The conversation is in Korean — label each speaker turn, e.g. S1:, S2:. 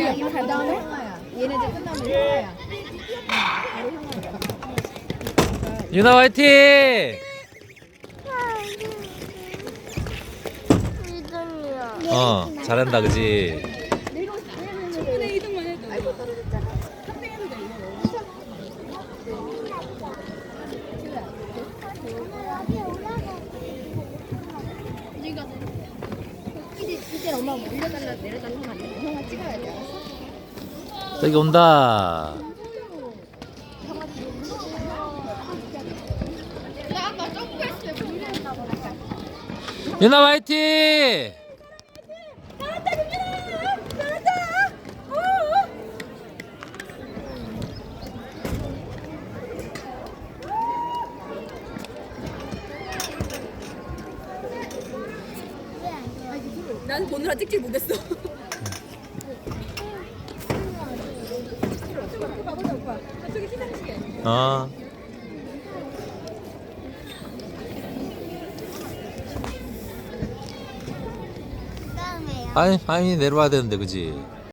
S1: 지우야 이거 잘 다음에 얘네들 끝나면 형아야. 바로 형아야.
S2: 유나 화이팅!
S3: 이등이야.
S2: 어 잘한다 그지?
S1: 충분해 이등만 해도. 아이고 떨어졌잖아. 이제 엄마 올려달라 내려달라 하면 안 돼. 찍어야 돼.
S2: 저기 온다. 유나 화이팅!
S1: 나왔다 민준아! 나왔다! 어! 난 보느라 찍질
S2: 못했어.
S3: 다음에요.
S2: 아니 아니 내려와야 되는데 그지?